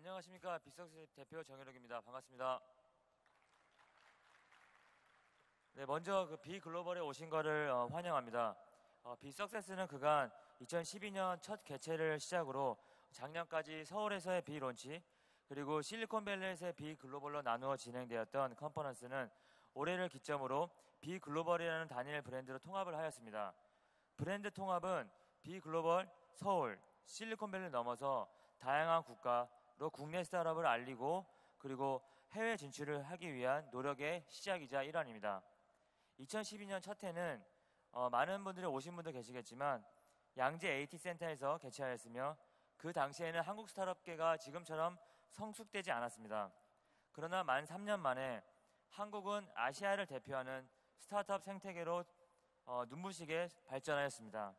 안녕하십니까 빅석스 대표 정현욱입니다. 반갑습니다. 네, 먼저 그 비글로벌에 오신 거를 어, 환영합니다. 어, 빅석세스는 그간 2012년 첫 개최를 시작으로 작년까지 서울에서의 비론치 그리고 실리콘밸리에서의 비글로벌로 나누어 진행되었던 컨퍼런스는 올해를 기점으로 비글로벌이라는 단일 브랜드로 통합을 하였습니다. 브랜드 통합은 비글로벌 서울 실리콘밸리 넘어서 다양한 국가 로 국내 스타트업을 알리고 그리고 해외 진출을 하기 위한 노력의 시작이자 일환입니다. 2012년 첫 해는 어, 많은 분들이 오신 분도 계시겠지만 양재 AT 센터에서 개최하였으며 그 당시에는 한국 스타트업계가 지금처럼 성숙되지 않았습니다. 그러나 만 3년 만에 한국은 아시아를 대표하는 스타트업 생태계로 어, 눈부시게 발전하였습니다.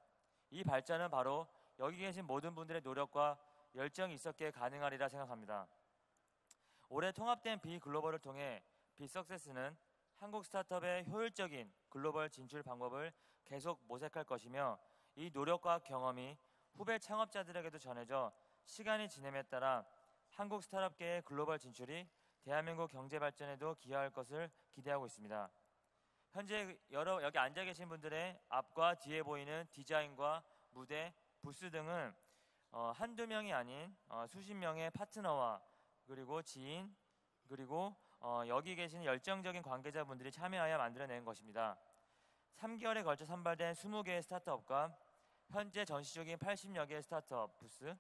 이 발전은 바로 여기 계신 모든 분들의 노력과 열정이 있었기에 가능하리라 생각합니다. 올해 통합된 비글로벌을 통해 비석세스는 한국 스타트업의 효율적인 글로벌 진출 방법을 계속 모색할 것이며 이 노력과 경험이 후배 창업자들에게도 전해져 시간이 지남에 따라 한국 스타트업계의 글로벌 진출이 대한민국 경제 발전에도 기여할 것을 기대하고 있습니다. 현재 여러 여기 앉아 계신 분들의 앞과 뒤에 보이는 디자인과 무대, 부스 등은 어, 한두 명이 아닌 어, 수십 명의 파트너와 그리고 지인 그리고 어, 여기 계신 열정적인 관계자분들이 참여하여 만들어낸 것입니다. 3개월에 걸쳐 선발된 20개의 스타트업과 현재 전시 중인 80여 개의 스타트업 부스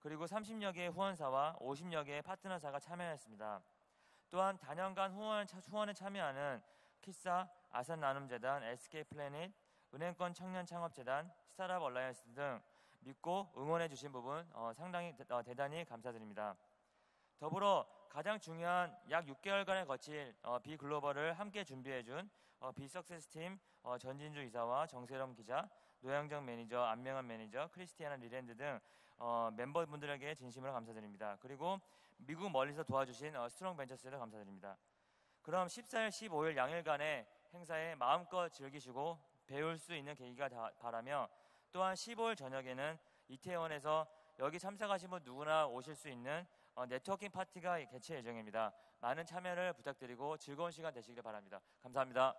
그리고 30여 개의 후원사와 50여 개의 파트너사가 참여했습니다. 또한 단연간 후원, 후원에 참여하는 키사, 아산나눔재단, SK플래닛, 은행권 청년창업재단, 스타트업 얼라이언스 등 믿고 응원해 주신 부분 어, 상당히 어, 대단히 감사드립니다. 더불어 가장 중요한 약 6개월간에 거칠 어, 비글로벌을 함께 준비해 준 어, 비석세스 팀 어, 전진주 이사와 정세롬 기자, 노양정 매니저, 안명환 매니저, 크리스티아나 리랜드 등 어, 멤버분들에게 진심으로 감사드립니다. 그리고 미국 멀리서 도와주신 어, 스트롱 벤처스를 감사드립니다. 그럼 14일, 15일 양일간의 행사에 마음껏 즐기시고 배울 수 있는 계기가 다, 바라며 또한 15일 저녁에는 이태원에서 여기 참석하신 분 누구나 오실 수 있는 어, 네트워킹 파티가 개최 예정입니다. 많은 참여를 부탁드리고 즐거운 시간 되시길 바랍니다. 감사합니다.